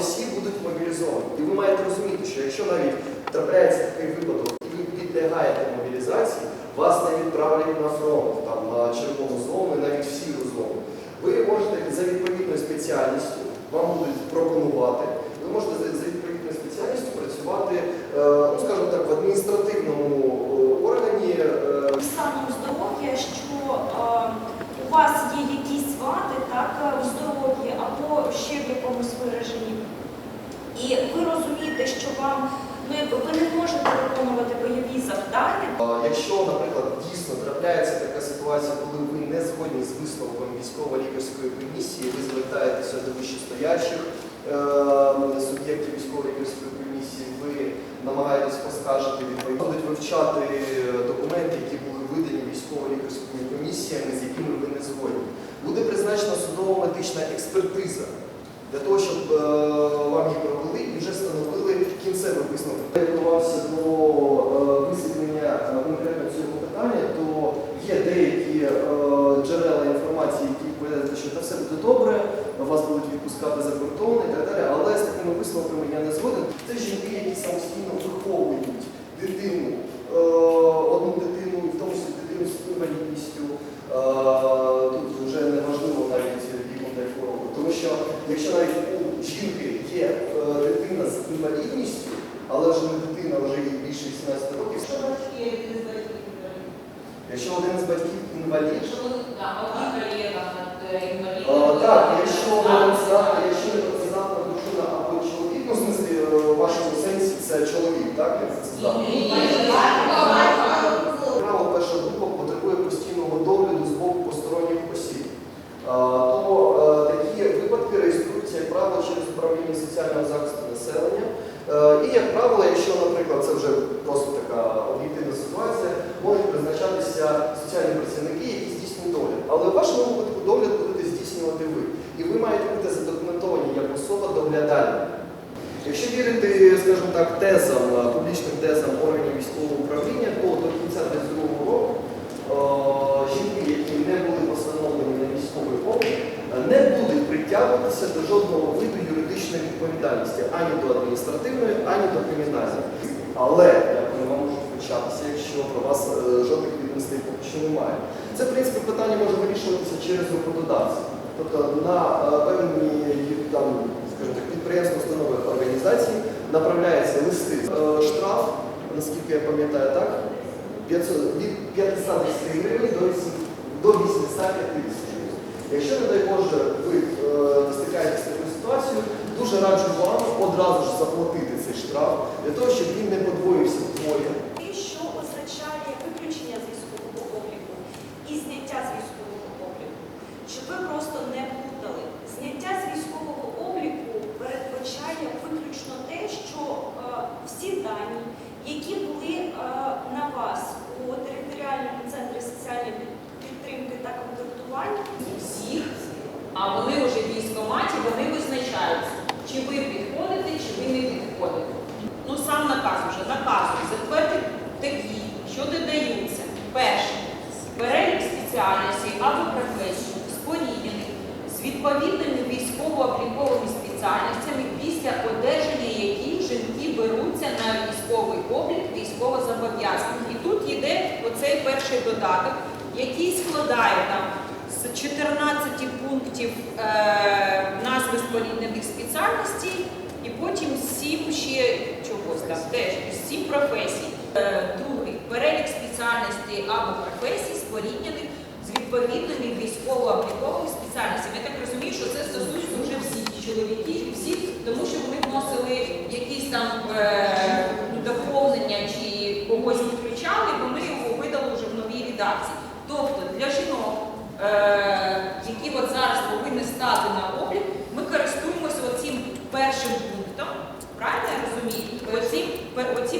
всі будуть мобілізовані. І ви маєте розуміти, що якщо навіть трапляється такий випадок, і ви підлягаєте мобілізації, вас не відправлять на фронт, там на червону зону, і навіть в сіру зону. Ви можете за відповідною спеціальністю, вам будуть пропонувати, ви можете за відповідною спеціальністю працювати, е, ну скажімо так, в адміністративному е, органі. е, станом здоров'я, що е, у вас є якісь вади так, е, в здоров'ї або ще в якомусь вираженні. І ви розумієте, що вам ну, ви не можете виконувати бойові завдання, Якщо, наприклад, дійсно трапляється така ситуація, коли ви не згодні з висновком військово-лікарської комісії, ви звертаєтеся до вищестоящих е, суб'єктів військово-лікарської комісії, ви намагаєтесь поскаржити відповідно, будуть вивчати документи, які були видані військово-лікарськими комісіями, з якими ви не згодні. Буде призначена судово-медична експертиза для того, щоб е, вам її провели і вже встановили висновок. Я готувався до е, висвітлення е, конкретно цього питання, то є деякі е, джерела інформації, які повідомляють, що це все буде добре, вас будуть відпускати за кордон і так далі, але з такими висновками я не згоден. Це жінки, які самостійно виховують дитину, одну дитину, в тому числі дитину з інвалідністю. Тут вже не важливо навіть віком та хвороби. Тому що якщо навіть у жінки є дитина з інвалідністю, але вже не дитина, вже їй більше 18 років, Що батьки один з батьків інвалід? якщо один з батьків інвалід, над інвалідом, Е, Так, якщо працездатна, якщо працездатна дружина або чоловік, ну, в смислі, е, в вашому сенсі це чоловік, так? Як працездатний? Право перша група потребує постійного догляду з боку посторонніх осіб. А, То е, такі випадки реєструються, як правило, через управління соціального захисту населення. Е, І, як правило, якщо, наприклад, це вже просто така об'єктивна ситуація, можуть призначатися соціальні працівники, які здійснюють догляд. Але в вашому випадку догляд будете здійснювати ви. І ви маєте бути задокументовані як особа доглядальна. Якщо вірити, скажімо так, тезам, е, публічним тезам органів військового управління, то до кінця 2022 року е, жінки, які не були постановлені на військовий облік, не будуть притягуватися до жодного виду юридичної відповідальності ані до адміністративної, ані до кримінальної. Але як вони вам можуть початися, якщо про вас е, жодних відомостей поки що немає. Це, в принципі, питання може вирішуватися через роботодавця. Тобто на е, певні там, скажімо так, підприємства, установи організації направляються листи. Е, Штраф, наскільки я пам'ятаю, так, 500, від 510 гривень до 8 до 850 гривень. Якщо, не дуже раджу вам одразу ж заплатити цей штраф для того, щоб він не подвоївся вдвоє. Що означає виключення з військового обліку і зняття з військового обліку, щоб ви просто не плутали. Зняття з військового обліку передбачає виключно те, що е, всі дані, які були е, на вас у територіальному центрі соціальної під- підтримки та комплектування, всіх, а вони вже в військкоматі, вони визначаються, чи ви підходите, чи ви не підходите. Ну сам наказ вже наказує, затвердити такі, що додаються. Перше, перелік спеціальностей або професій, споріднених з відповідними військово-обліковими спеціальностями, після одержання яких жінки беруться на військовий облік військовозобов'язаних. І тут йде оцей перший додаток, який складає там з 14 пунктів е, назви споріднених спеціальностей, і потім 7 ще чогось там, теж 7 професій. Е, другий перелік спеціальностей або професій, споріднених з відповідними військово-обліковими спеціальностями. Я так розумію, що це стосується вже всіх чоловіків, всіх, тому що вони вносили якісь там е, доповнення чи когось відключали, вони його видали вже в новій редакції. Тобто для жінок, е, які от зараз повинні стати на облік, ми користуємося оцим першим пунктом. Правильно я розумію? Оцим,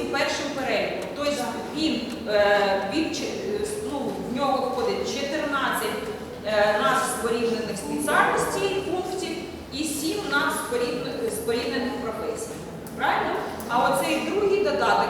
пер- першим переліком. Тобто він, е, він е, ну, в нього входить 14 нас назв споріднених спеціальностей пунктів і 7 нас споріднених професій. Правильно? А оцей другий додаток